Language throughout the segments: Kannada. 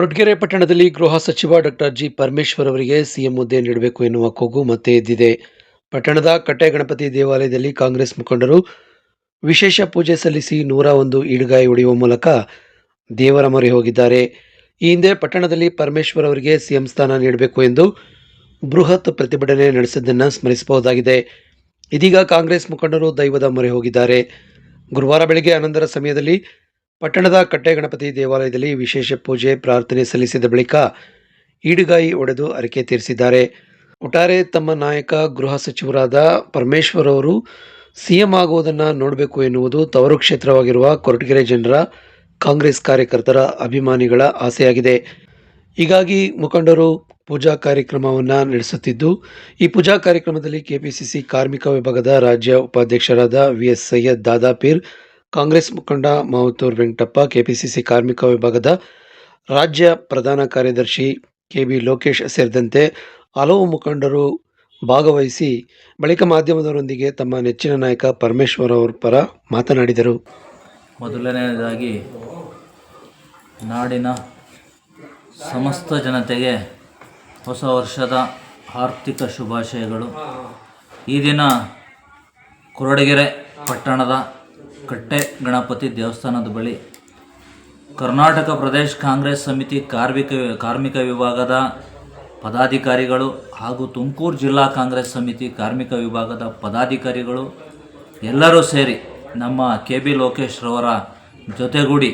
ಕೊರಟಗೆರೆ ಪಟ್ಟಣದಲ್ಲಿ ಗೃಹ ಸಚಿವ ಡಾಕ್ಟರ್ ಜಿ ಪರಮೇಶ್ವರ್ ಅವರಿಗೆ ಸಿಎಂ ಹುದ್ದೆ ನೀಡಬೇಕು ಎನ್ನುವ ಕೂಗು ಮತ್ತೆ ಎದ್ದಿದೆ. ಪಟ್ಟಣದ ಕಟ್ಟೆ ಗಣಪತಿ ದೇವಾಲಯದಲ್ಲಿ ಕಾಂಗ್ರೆಸ್ ಮುಖಂಡರು ವಿಶೇಷ ಪೂಜೆ ಸಲ್ಲಿಸಿ ನೂರ ಒಂದು ಈಡುಗಾಯಿ ಹೊಡೆಯುವ ಮೂಲಕ ದೇವರ ಮೊರೆ ಹೋಗಿದ್ದಾರೆ. ಈ ಹಿಂದೆ ಪಟ್ಟಣದಲ್ಲಿ ಪರಮೇಶ್ವರ್ ಅವರಿಗೆ ಸಿಎಂ ಸ್ಥಾನ ನೀಡಬೇಕು ಎಂದು ಬೃಹತ್ ಪ್ರತಿಭಟನೆ ನಡೆಸಿದ್ದನ್ನು ಸ್ಮರಿಸಬಹುದಾಗಿದೆ. ಇದೀಗ ಕಾಂಗ್ರೆಸ್ ಮುಖಂಡರು ದೈವದ ಮೊರೆ ಹೋಗಿದ್ದಾರೆ. ಗುರುವಾರ ಬೆಳಗ್ಗೆ ಹನ್ನೊಂದರ ಸಮಯದಲ್ಲಿ ಪಟ್ಟಣದ ಕಟ್ಟೆ ಗಣಪತಿ ದೇವಾಲಯದಲ್ಲಿ ವಿಶೇಷ ಪೂಜೆ, ಪ್ರಾರ್ಥನೆ ಸಲ್ಲಿಸಿದ ಬಳಿಕ ಈಡುಗಾಯಿ ಒಡೆದು ಅರಿಕೆ ತೀರಿಸಿದ್ದಾರೆ. ಒಟ್ಟಾರೆ ತಮ್ಮ ನಾಯಕ, ಗೃಹ ಸಚಿವರಾದ ಪರಮೇಶ್ವರ್ ಅವರು ಸಿಎಂ ಆಗುವುದನ್ನು ನೋಡಬೇಕು ಎನ್ನುವುದು ತವರು ಕ್ಷೇತ್ರವಾಗಿರುವ ಕೊರಟಗೆರೆ ಜನರ, ಕಾಂಗ್ರೆಸ್ ಕಾರ್ಯಕರ್ತರ ಅಭಿಮಾನಿಗಳ ಆಸೆಯಾಗಿದೆ. ಹೀಗಾಗಿ ಮುಖಂಡರು ಪೂಜಾ ಕಾರ್ಯಕ್ರಮವನ್ನು ನಡೆಸುತ್ತಿದ್ದು, ಈ ಪೂಜಾ ಕಾರ್ಯಕ್ರಮದಲ್ಲಿ ಕೆಪಿಸಿಸಿ ಕಾರ್ಮಿಕ ವಿಭಾಗದ ರಾಜ್ಯ ಉಪಾಧ್ಯಕ್ಷರಾದ ವಿ ಎಸ್ ಸೈಯದ್ ದಾದಾಪೀರ್ ಕಾಂಗ್ರೆಸ್ ಮುಖಂಡ ಮಾವತೂರ್ ವೆಂಕಟಪ್ಪ, ಕೆಪಿಸಿಸಿ ಕಾರ್ಮಿಕ ವಿಭಾಗದ ರಾಜ್ಯ ಪ್ರಧಾನ ಕಾರ್ಯದರ್ಶಿ ಕೆ ಬಿ ಲೋಕೇಶ್ ಸೇರಿದಂತೆ ಹಲವು ಮುಖಂಡರು ಭಾಗವಹಿಸಿ ಬಳಿಕ ಮಾಧ್ಯಮದವರೊಂದಿಗೆ ತಮ್ಮ ನೆಚ್ಚಿನ ನಾಯಕ ಪರಮೇಶ್ವರ್ ಅವರ ಪರ ಮಾತನಾಡಿದರು. ಮೊದಲನೆಯದಾಗಿ ನಾಡಿನ ಸಮಸ್ತ ಜನತೆಗೆ ಹೊಸ ವರ್ಷದ ಆರ್ಥಿಕ ಶುಭಾಶಯಗಳು. ಈ ದಿನ ಕೊರಡಗೆರೆ ಪಟ್ಟಣದ ಕಟ್ಟೆ ಗಣಪತಿ ದೇವಸ್ಥಾನದ ಬಳಿ ಕರ್ನಾಟಕ ಪ್ರದೇಶ ಕಾಂಗ್ರೆಸ್ ಸಮಿತಿ ಕಾರ್ಮಿಕ ಕಾರ್ಮಿಕ ವಿಭಾಗದ ಪದಾಧಿಕಾರಿಗಳು ಹಾಗೂ ತುಮಕೂರು ಜಿಲ್ಲಾ ಕಾಂಗ್ರೆಸ್ ಸಮಿತಿ ಕಾರ್ಮಿಕ ವಿಭಾಗದ ಪದಾಧಿಕಾರಿಗಳು ಎಲ್ಲರೂ ಸೇರಿ ನಮ್ಮ ಕೆ ಬಿ ಲೋಕೇಶ್ ರವರ ಜೊತೆಗೂಡಿ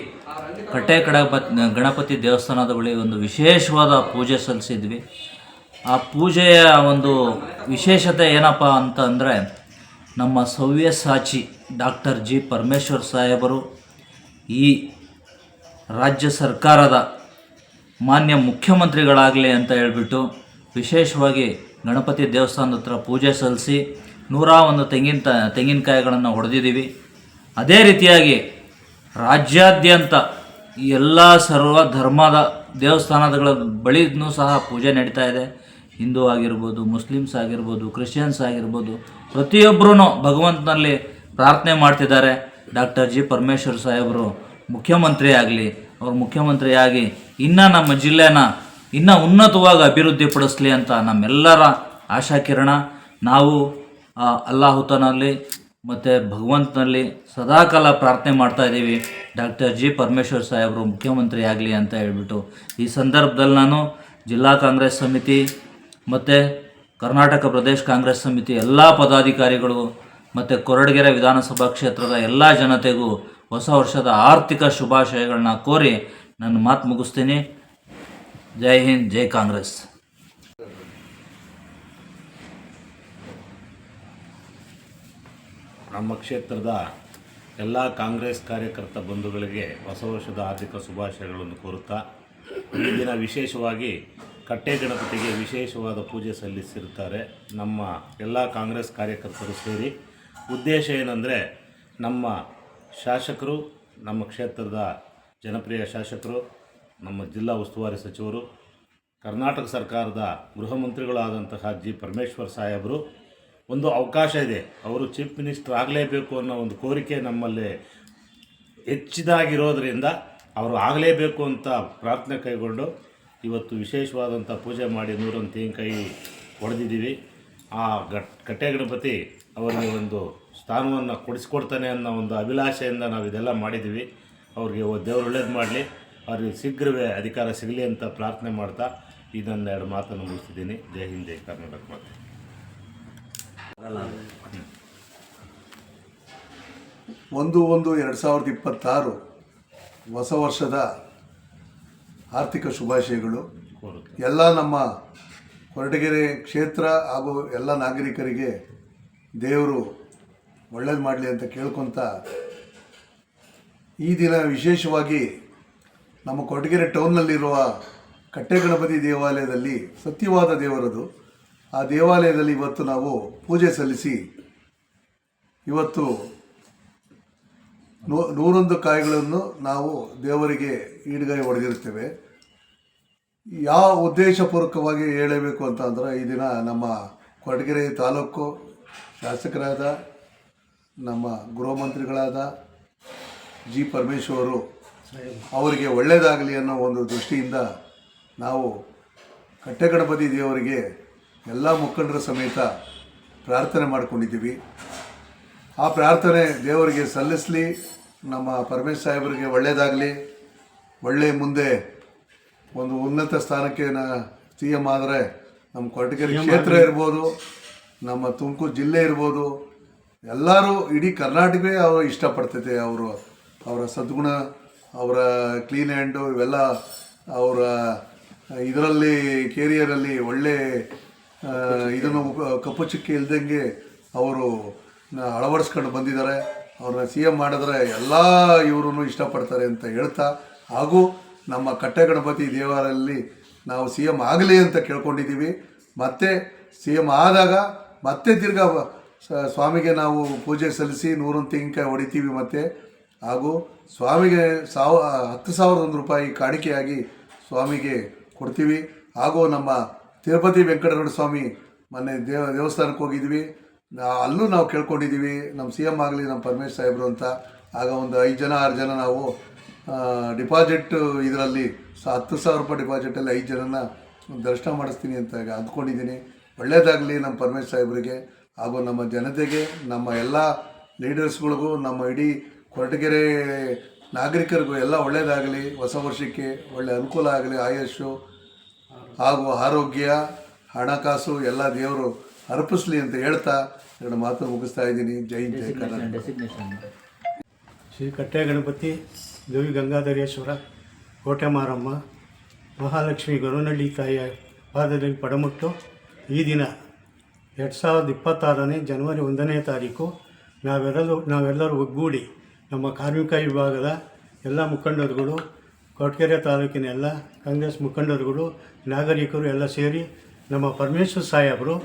ಕಟ್ಟೆ ಕಡಪತ್ ಗಣಪತಿ ದೇವಸ್ಥಾನದ ಬಳಿ ಒಂದು ವಿಶೇಷವಾದ ಪೂಜೆ ಸಲ್ಲಿಸಿದ್ವಿ. ಆ ಪೂಜೆಯ ಒಂದು ವಿಶೇಷತೆ ಏನಪ್ಪ ಅಂತ ನಮ್ಮ ಸವ್ಯಸಾಚಿ ಡಾಕ್ಟರ್ ಜಿ ಪರಮೇಶ್ವರ್ ಸಾಹೇಬರು ಈ ರಾಜ್ಯ ಸರ್ಕಾರದ ಮಾನ್ಯ ಮುಖ್ಯಮಂತ್ರಿಗಳಾಗಲಿ ಅಂತ ಹೇಳಿಬಿಟ್ಟು ವಿಶೇಷವಾಗಿ ಗಣಪತಿ ದೇವಸ್ಥಾನದ ಹತ್ರ ಪೂಜೆ ಸಲ್ಲಿಸಿ ನೂರ ಒಂದು ತೆಂಗಿನ ತ, ತೆಂಗಿನಕಾಯಿಗಳನ್ನು ಹೊಡೆದಿದ್ದೀವಿ. ಅದೇ ರೀತಿಯಾಗಿ ರಾಜ್ಯಾದ್ಯಂತ ಎಲ್ಲ ಸರ್ವ ಧರ್ಮದ ದೇವಸ್ಥಾನಗಳ ಬಳಿನೂ ಸಹ ಪೂಜೆ ನಡೀತಾ ಇದೆ. ಹಿಂದೂ ಆಗಿರ್ಬೋದು, ಮುಸ್ಲಿಮ್ಸ್ ಆಗಿರ್ಬೋದು, ಕ್ರಿಶ್ಚಿಯನ್ಸ್ ಆಗಿರ್ಬೋದು ಪ್ರತಿಯೊಬ್ಬರೂ ಭಗವಂತನಲ್ಲಿ ಪ್ರಾರ್ಥನೆ ಮಾಡ್ತಿದ್ದಾರೆ ಡಾಕ್ಟರ್ ಜಿ ಪರಮೇಶ್ವರ್ ಸಾಹೇಬರು. ಮುಖ್ಯಮಂತ್ರಿ ಆಗಲಿ ಅವ್ರು ಮುಖ್ಯಮಂತ್ರಿಯಾಗಿ ಇನ್ನೂ ನಮ್ಮ ಜಿಲ್ಲೆನ ಇನ್ನೂ ಉನ್ನತವಾಗಿ ಅಭಿವೃದ್ಧಿ ಪಡಿಸ್ಲಿ ಅಂತ ನಮ್ಮೆಲ್ಲರ ಆಶಾಕಿರಣ ನಾವು ಅಲ್ಲಾಹುತನಲ್ಲಿ ಮತ್ತು ಭಗವಂತನಲ್ಲಿ ಸದಾಕಾಲ ಪ್ರಾರ್ಥನೆ ಮಾಡ್ತಾ ಇದ್ದೀವಿ. ಡಾಕ್ಟರ್ ಜಿ ಪರಮೇಶ್ವರ್ ಸಾಹೇಬರು ಮುಖ್ಯಮಂತ್ರಿ ಆಗಲಿ ಅಂತ ಹೇಳ್ಬಿಟ್ಟು. ಈ ಸಂದರ್ಭದಲ್ಲಿ ನಾನು ಜಿಲ್ಲಾ ಕಾಂಗ್ರೆಸ್ ಸಮಿತಿ ಮತ್ತು ಕರ್ನಾಟಕ ಪ್ರದೇಶ ಕಾಂಗ್ರೆಸ್ ಸಮಿತಿ ಎಲ್ಲ ಪದಾಧಿಕಾರಿಗಳು ಮತ್ತು ಕೊರಡಗೆರೆ ವಿಧಾನಸಭಾ ಕ್ಷೇತ್ರದ ಎಲ್ಲ ಜನತೆಗೂ ಹೊಸ ವರ್ಷದ ಆರ್ಥಿಕ ಶುಭಾಶಯಗಳನ್ನ ಕೋರಿ ನನ್ನ ಮಾತು ಮುಗಿಸ್ತೀನಿ. ಜೈ ಹಿಂದ್, ಜೈ ಕಾಂಗ್ರೆಸ್. ನಮ್ಮ ಕ್ಷೇತ್ರದ ಎಲ್ಲ ಕಾಂಗ್ರೆಸ್ ಕಾರ್ಯಕರ್ತ ಬಂಧುಗಳಿಗೆ ಹೊಸ ವರ್ಷದ ಆರ್ಥಿಕ ಶುಭಾಶಯಗಳನ್ನು ಕೋರುತ್ತಾ, ಈ ದಿನ ವಿಶೇಷವಾಗಿ ಕಟ್ಟೆ ಗಣಪತಿಗೆ ವಿಶೇಷವಾದ ಪೂಜೆ ಸಲ್ಲಿಸಿರುತ್ತಾರೆ ನಮ್ಮ ಎಲ್ಲ ಕಾಂಗ್ರೆಸ್ ಕಾರ್ಯಕರ್ತರು ಸೇರಿ. ಉದ್ದೇಶ ಏನಂದರೆ ನಮ್ಮ ಶಾಸಕರು, ನಮ್ಮ ಕ್ಷೇತ್ರದ ಜನಪ್ರಿಯ ಶಾಸಕರು, ನಮ್ಮ ಜಿಲ್ಲಾ ಉಸ್ತುವಾರಿ ಸಚಿವರು, ಕರ್ನಾಟಕ ಸರ್ಕಾರದ ಗೃಹ ಮಂತ್ರಿಗಳಾದಂತಹ ಜಿ. ಪರಮೇಶ್ವರ್ ಸಾಹೇಬರು, ಒಂದು ಅವಕಾಶ ಇದೆ. ಅವರು ಚೀಫ್ ಮಿನಿಸ್ಟರ್ ಆಗಲೇಬೇಕು ಅನ್ನೋ ಒಂದು ಕೋರಿಕೆ ನಮ್ಮಲ್ಲಿ ಹೆಚ್ಚಿದಾಗಿರೋದ್ರಿಂದ ಅವರು ಆಗಲೇಬೇಕು ಅಂತ ಪ್ರಾರ್ಥನೆ ಕೈಗೊಂಡು ಇವತ್ತು ವಿಶೇಷವಾದಂಥ ಪೂಜೆ ಮಾಡಿ ನೂರೊಂದು ತೆಂಗಿನಕಾಯಿ ಹೊಡೆದಿದ್ದೀವಿ ಆ ಗಟ್ ಕಟ್ಟೆ ಗಣಪತಿ ಅವರಿಗೆ ಒಂದು ಸ್ಥಾನವನ್ನು ಕೊಡಿಸ್ಕೊಡ್ತಾನೆ ಅನ್ನೋ ಒಂದು ಅಭಿಲಾಷೆಯಿಂದ ನಾವು ಇದೆಲ್ಲ ಮಾಡಿದ್ದೀವಿ ಅವ್ರಿಗೆ ದೇವ್ರು ಒಳ್ಳೇದು ಮಾಡಲಿ. ಅವ್ರಿಗೆ ಶೀಘ್ರವೇ ಅಧಿಕಾರ ಸಿಗಲಿ ಅಂತ ಪ್ರಾರ್ಥನೆ ಮಾಡ್ತಾ ಇದೊಂದು ಎರಡು ಮಾತನ್ನು ಮುಗಿಸ್ತಿದ್ದೀನಿ. ಜೈ ಹಿಂದ್ ಜೈ ಕರ್ನಾಟಕ ಮಾತೆ. ಒಂದು ಒಂದು ಎರಡು ಸಾವಿರದ ಇಪ್ಪತ್ತಾರು ಹೊಸ ವರ್ಷದ ಆರ್ಥಿಕ ಶುಭಾಶಯಗಳು. ಎಲ್ಲ ನಮ್ಮ ಕೊರಟಗೆರೆ ಕ್ಷೇತ್ರ ಹಾಗೂ ಎಲ್ಲ ನಾಗರಿಕರಿಗೆ ದೇವರು ಒಳ್ಳೇದು ಮಾಡಲಿ ಅಂತ ಕೇಳ್ಕೊತ ಈ ದಿನ ವಿಶೇಷವಾಗಿ ನಮ್ಮ ಕೊರಟಗೆರೆ ಟೌನ್ನಲ್ಲಿರುವ ಕಟ್ಟೆ ಗಣಪತಿ ದೇವಾಲಯದಲ್ಲಿ ಸತ್ಯವಾದ ದೇವರದು. ಆ ದೇವಾಲಯದಲ್ಲಿ ಇವತ್ತು ನಾವು ಪೂಜೆ ಸಲ್ಲಿಸಿ ಇವತ್ತು ನೂ, ನೂರೊಂದು ಕಾಯಿಗಳನ್ನು ನಾವು ದೇವರಿಗೆ ಈಡ್ಗಾಯಿ ಹೊಡೆದಿರುತ್ತೇವೆ. ಯಾವ ಉದ್ದೇಶಪೂರ್ವಕವಾಗಿ ಹೇಳಬೇಕು ಅಂತ ಅಂದ್ರೆ ಈ ದಿನ ನಮ್ಮ ಕೊರಟಗೆರೆ ತಾಲೂಕು ಶಾಸಕರಾದ ನಮ್ಮ ಗೃಹ ಮಂತ್ರಿಗಳಾದ ಜಿ ಪರಮೇಶ್ವರ್ ಅವರಿಗೆ ಒಳ್ಳೆಯದಾಗಲಿ ಅನ್ನೋ ಒಂದು ದೃಷ್ಟಿಯಿಂದ ನಾವು ಕಟ್ಟೆಗಣಪತಿ ದೇವರಿಗೆ ಎಲ್ಲ ಮುಖಂಡರ ಸಮೇತ ಪ್ರಾರ್ಥನೆ ಮಾಡಿಕೊಂಡಿದ್ದೀವಿ. ಆ ಪ್ರಾರ್ಥನೆ ದೇವರಿಗೆ ಸಲ್ಲಿಸಲಿ, ನಮ್ಮ ಪರಮೇಶ್ ಸಾಹೇಬರಿಗೆ ಒಳ್ಳೆಯದಾಗಲಿ ಒಳ್ಳೆಯ ಮುಂದೆ ಒಂದು ಉನ್ನತ ಸ್ಥಾನಕ್ಕೆ ನಾ ಸಿ ಎಂ ಆದರೆ ನಮ್ಮ ಕೊರಟಗೆರೆ ಕ್ಷೇತ್ರ ಇರ್ಬೋದು ನಮ್ಮ ತುಮಕೂರು ಜಿಲ್ಲೆ ಇರ್ಬೋದು ಎಲ್ಲರೂ ಇಡೀ ಕರ್ನಾಟಕವೇ ಅವರು ಇಷ್ಟಪಡ್ತೈತೆ ಅವರು ಅವರ ಸದ್ಗುಣ ಅವರ ಕ್ಲೀನ್ ಹ್ಯಾಂಡು ಇವೆಲ್ಲ ಅವರ ಇದರಲ್ಲಿ ಕೇರಿಯರಲ್ಲಿ ಒಳ್ಳೆ ಇದನ್ನು ಕಪ್ಪು ಚುಕ್ಕಿ ಇಲ್ದಂಗೆ ಅವರು ಅಳವಡಿಸ್ಕೊಂಡು ಬಂದಿದ್ದಾರೆ. ಅವ್ರನ್ನ ಸಿ ಎಂ ಮಾಡಿದ್ರೆ ಎಲ್ಲ ಇವರು ಇಷ್ಟಪಡ್ತಾರೆ ಅಂತ ಹೇಳ್ತಾ ಹಾಗೂ ನಮ್ಮ ಕಟ್ಟೆ ಗಣಪತಿ ದೇವಾಲಯದಲ್ಲಿ ನಾವು ಸಿ ಎಂ ಆಗಲಿ ಅಂತ ಕೇಳ್ಕೊಂಡಿದ್ದೀವಿ. ಮತ್ತೆ ಸಿ ಎಂ ಆದಾಗ ಮತ್ತೆ ತಿರ್ಗಾ ಸ್ವಾಮಿಗೆ ನಾವು ಪೂಜೆ ಸಲ್ಲಿಸಿ ನೂರೊಂದು ತೆಂಗಿನಕಾಯಿ ಹೊಡಿತೀವಿ ಮತ್ತೆ. ಹಾಗೂ ಸ್ವಾಮಿಗೆ ಸಾವ, ಹತ್ತು ಸಾವಿರದ ಒಂದು ರೂಪಾಯಿ ಕಾಣಿಕೆಯಾಗಿ ಸ್ವಾಮಿಗೆ ಕೊಡ್ತೀವಿ. ಹಾಗೂ ನಮ್ಮ ತಿರುಪತಿ ವೆಂಕಟರಮಣ ಸ್ವಾಮಿ ಮೊನ್ನೆ ದೇವ, ದೇವಸ್ಥಾನಕ್ಕೆ ಹೋಗಿದ್ವಿ. ಅಲ್ಲೂ ನಾವು ಕೇಳ್ಕೊಂಡಿದ್ದೀವಿ, ನಮ್ಮ ಸಿ ಎಂ ಆಗಲಿ ನಮ್ಮ ಪರಮೇಶ್ ಸಾಹೇಬರು ಅಂತ. ಆಗ ಒಂದು ಐದು ಜನ, ಆರು ಜನ ನಾವು ಡಿಪಾಸಿಟ್ ಇದರಲ್ಲಿ ಸ ಹತ್ತು ಸಾವಿರ ರೂಪಾಯಿ ಡಿಪಾಸಿಟಲ್ಲಿ ಐದು ಜನನ ದರ್ಶನ ಮಾಡಿಸ್ತೀನಿ ಅಂತ ಅಂದ್ಕೊಂಡಿದ್ದೀನಿ. ಒಳ್ಳೆಯದಾಗಲಿ ನಮ್ಮ ಪರಮೇಶ್ ಸಾಹೇಬರಿಗೆ ಹಾಗೂ ನಮ್ಮ ಜನತೆಗೆ ನಮ್ಮ ಎಲ್ಲ ಲೀಡರ್ಸ್ಗಳಿಗೂ ನಮ್ಮ ಇಡೀ ಕೊರಟಗೆರೆ ನಾಗರಿಕರಿಗೂ ಎಲ್ಲ ಒಳ್ಳೆಯದಾಗಲಿ ಹೊಸ ವರ್ಷಕ್ಕೆ ಒಳ್ಳೆ ಅನುಕೂಲ ಆಗಲಿ. ಆಯಸ್ಸು ಹಾಗೂ ಆರೋಗ್ಯ ಹಣಕಾಸು ಎಲ್ಲ ದೇವರು ಅರ್ಪಿಸ್ಲಿ ಅಂತ ಹೇಳ್ತಾ ಎರಡು ಮಾತು ಮುಗಿಸ್ತಾ ಇದ್ದೀನಿ. ಜೈ ಜೈ ಕರ್ನಾಟಕ. ಶ್ರೀ ಕಟ್ಟೆ ಗಣಪತಿ ದೇವಿ ಗಂಗಾಧರೇಶ್ವರ ಕೋಟೆ ಮಾರಮ್ಮ ಮಹಾಲಕ್ಷ್ಮಿ ಗರುನಳ್ಳಿ ತಾಯಿಯ ಪಾದದಲ್ಲಿ ಪಡಮುಟ್ಟು. ಈ ದಿನ ಎರಡು ಸಾವಿರದ ಇಪ್ಪತ್ತಾರನೇ ಜನವರಿ ಒಂದನೇ ತಾರೀಕು ನಾವೆಲ್ಲರೂ ನಾವೆಲ್ಲರೂ ಒಗ್ಗೂಡಿ ನಮ್ಮ ಕಾರ್ಮಿಕ ವಿಭಾಗದ ಎಲ್ಲ ಮುಖಂಡರುಗಳು, ಕೊಟ್ಗೆರೆ ತಾಲೂಕಿನ ಎಲ್ಲ ಕಾಂಗ್ರೆಸ್ ಮುಖಂಡರುಗಳು, ನಾಗರಿಕರು ಎಲ್ಲ ಸೇರಿ ನಮ್ಮ ಪರಮೇಶ್ವರ ಸಾಹೇಬರು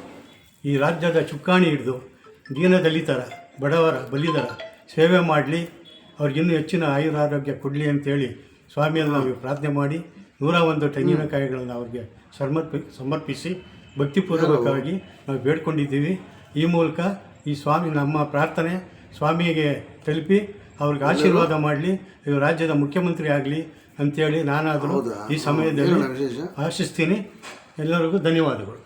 ಈ ರಾಜ್ಯದ ಚುಕ್ಕಾಣಿ ಹಿಡಿದು ದೀನ ದಲಿತರ ಬಡವರ, ಬಲಿದರ ಸೇವೆ ಮಾಡಲಿ. ಅವ್ರಿಗಿನ್ನೂ ಹೆಚ್ಚಿನ ಆಯುರಾರೋಗ್ಯ ಕೊಡಲಿ ಅಂತೇಳಿ ಸ್ವಾಮಿಯನ್ನು ನಾವು ಪ್ರಾರ್ಥನೆ ಮಾಡಿ ನೂರ ಒಂದು ತೆಂಗಿನಕಾಯಿಗಳನ್ನು ಅವ್ರಿಗೆ ಸಮರ್ಪಿ ಸಮರ್ಪಿಸಿ ಭಕ್ತಿಪೂರ್ವಕವಾಗಿ ನಾವು ಬೇಡ್ಕೊಂಡಿದ್ದೀವಿ. ಈ ಮೂಲಕ ಈ ಸ್ವಾಮಿ ನಮ್ಮ ಪ್ರಾರ್ಥನೆ ಸ್ವಾಮಿಗೆ ತಲುಪಿ ಅವ್ರಿಗೆ ಆಶೀರ್ವಾದ ಮಾಡಲಿ ಇವರು ರಾಜ್ಯದ ಮುಖ್ಯಮಂತ್ರಿ ಆಗಲಿ ಅಂತೇಳಿ ನಾನಾದರೂ ಈ ಸಮಯದಲ್ಲಿ ಆಶಿಸ್ತೀನಿ. ಎಲ್ಲರಿಗೂ ಧನ್ಯವಾದಗಳು.